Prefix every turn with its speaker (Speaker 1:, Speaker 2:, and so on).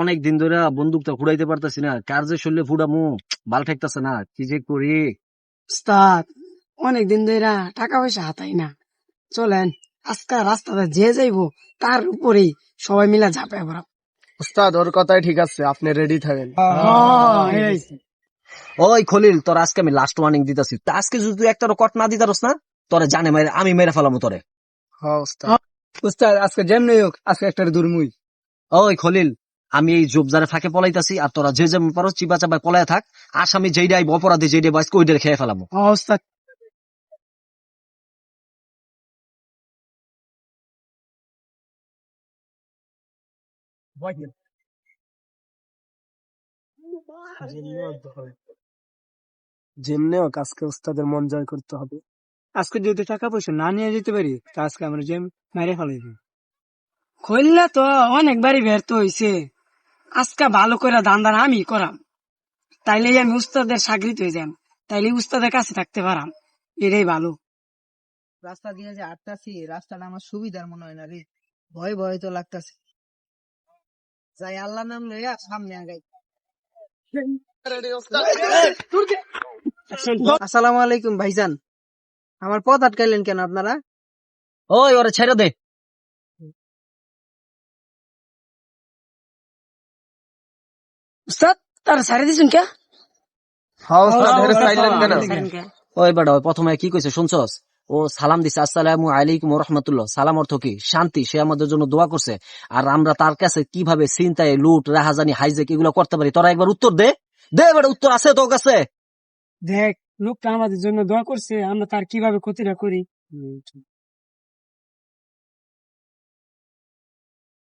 Speaker 1: অনেক দিন ধরে বন্দুকটা ফুড়াইতে পারতেছি না। কার যে শরীরে ফুড়ামু ভালো ঠেকতেছে না। কি যে করি?
Speaker 2: উস্তাদ অনেক দিন ধরে টাকা পয়সা হাতাই না। চলেন আজকাল রাস্তাতে যে যাইবো তার উপরেই সবাই মিলে ঝাঁপায় পড়া
Speaker 3: উস্তাদ ওর কথাই ঠিক আছে আপনি রেডি থাকেন।
Speaker 1: ওই খলিল তোর আজকে আমি লাস্ট ওয়ার্নিং দিতেছি। তা আজকে যদি তুই একটা কট না দিতারস না তোরে জানে মেরে আমি মেরে ফেলামু তোরে।
Speaker 3: হ্যাঁ উস্তাদ। উস্তাদ আজকে যেমনি হোক আজকে একটা দুর্মুই
Speaker 1: ওই খলিল আমি এই জোবজারে ফাঁকে পলাইতাছি আর তোরা যে যেমন পারো চিবা চাবায় পলায় থাক। আসামি যেইটাই অপরাধী যেইটাই বয়স্ক ওইটার খেয়ে ফেলামু।
Speaker 2: উস্তাদ
Speaker 3: যেমনি হোক আজকে উস্তাদের মন জয় করতে হবে। আজকে যদি টাকা পয়সা না নিয়ে যেতে পারি তা আজকে আমরা জেম মেরে ফেলাইব।
Speaker 2: খইল্লা তো অনেকবারই ব্যর্থ হইছে। আজকে ভালো করে দান্দান আমি করাম। তাইলে আমি উস্তাদের সাগরিত হয়ে যাম। তাইলে উস্তাদের কাছে থাকতে পারাম। এটাই ভালো।
Speaker 4: রাস্তা দিয়ে যে আটটাছি রাস্তাটা আমার সুবিধার মনে হয় না রে। ভয় ভয় তো লাগতাছে। যাই আল্লাহ নাম লইয়া সামনে আগাই। আসসালামু আলাইকুম ভাইজান। আমার পথ আটকাইলেন কেন আপনারা?
Speaker 1: ওই ওরে ছেড়ে দে।
Speaker 2: উস্তাদ তার সারে দিছুন কে?
Speaker 3: হ্যাঁ উস্তাদ হেরে চাইলেন কেন?
Speaker 1: ওই ওই প্রথমে কি কইছে শুনছস? ও সালাম দিছে আসসালামু আলাইকুম রহমতুল্লাহ। সালাম অর্থ কি? শান্তি সে আমাদের জন্য দোয়া করছে। আর আমরা তার কাছে কীভাবে চিন্তায় লুট রাহাজানি হাইজেক এগুলো করতে পারি তোরা একবার উত্তর দে। দে বেটা উত্তর আছে তোর কাছে।
Speaker 2: দেখ লোকটা আমাদের জন্য দোয়া করছে আমরা তার কীভাবে ক্ষতিটা করি?